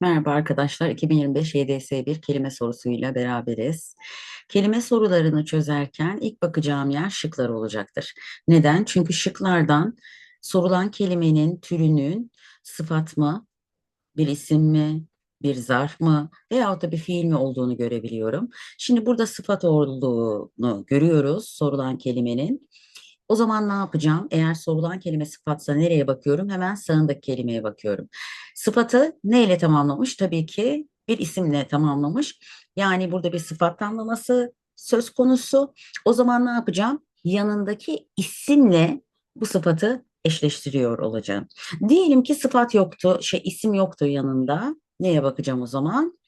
Merhaba arkadaşlar, 2025 YDS1 kelime sorusuyla beraberiz. Kelime sorularını çözerken ilk bakacağım yer şıklar olacaktır. Neden? Çünkü şıklardan sorulan kelimenin türünün sıfat mı, bir isim mi, bir zarf mı veyahut da bir fiil mi olduğunu görebiliyorum. Şimdi burada sıfat olduğunu görüyoruz sorulan kelimenin. O zaman ne yapacağım? Eğer sorulan kelime sıfatsa nereye bakıyorum? Hemen sağındaki kelimeye bakıyorum. Sıfatı neyle tamamlamış? Tabii ki bir isimle tamamlamış. Yani burada bir sıfat tamlaması söz konusu. O zaman ne yapacağım? Yanındaki isimle bu sıfatı eşleştiriyor olacağım. Diyelim ki sıfat yoktu, şey isim yoktu yanında. Neye bakacağım o zaman?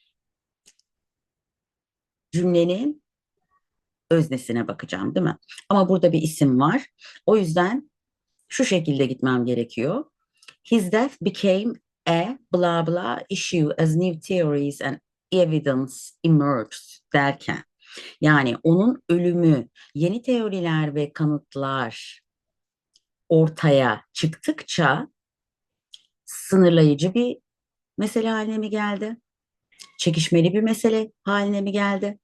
Cümlenin öznesine bakacağım, değil mi? Ama burada bir isim var. O yüzden şu şekilde gitmem gerekiyor. His death became a blah blah issue as new theories and evidence emerged derken yani onun ölümü yeni teoriler ve kanıtlar ortaya çıktıkça sınırlayıcı bir mesele haline mi geldi? Çekişmeli bir mesele haline mi geldi?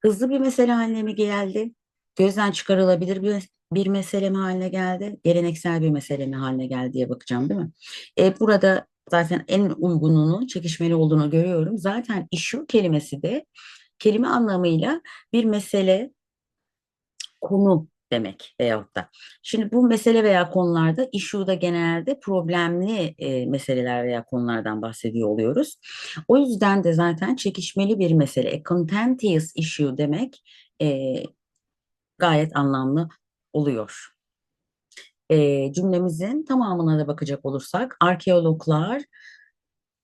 Hızlı bir mesele haline mi geldi? Gözden çıkarılabilir bir, bir mesele mi haline geldi? Geleneksel bir mesele mi haline geldi diye bakacağım değil mi? E, burada zaten en uygununu çekişmeli olduğunu görüyorum. Zaten issue kelimesi de kelime anlamıyla bir mesele, konu demek veyahut da. Şimdi bu mesele veya konularda issue'da genelde problemli e, meseleler veya konulardan bahsediyor oluyoruz. O yüzden de zaten çekişmeli bir mesele, a contentious issue demek e, gayet anlamlı oluyor. E, cümlemizin tamamına da bakacak olursak arkeologlar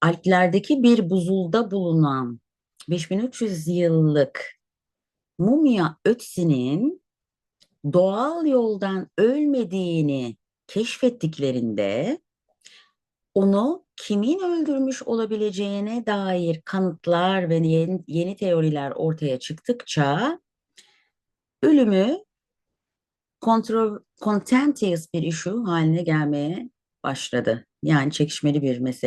Alplerdeki bir buzulda bulunan 5300 yıllık mumya ötsinin doğal yoldan ölmediğini keşfettiklerinde onu kimin öldürmüş olabileceğine dair kanıtlar ve yeni, yeni teoriler ortaya çıktıkça ölümü kontrol, contentious bir issue haline gelmeye başladı. Yani çekişmeli bir mesele.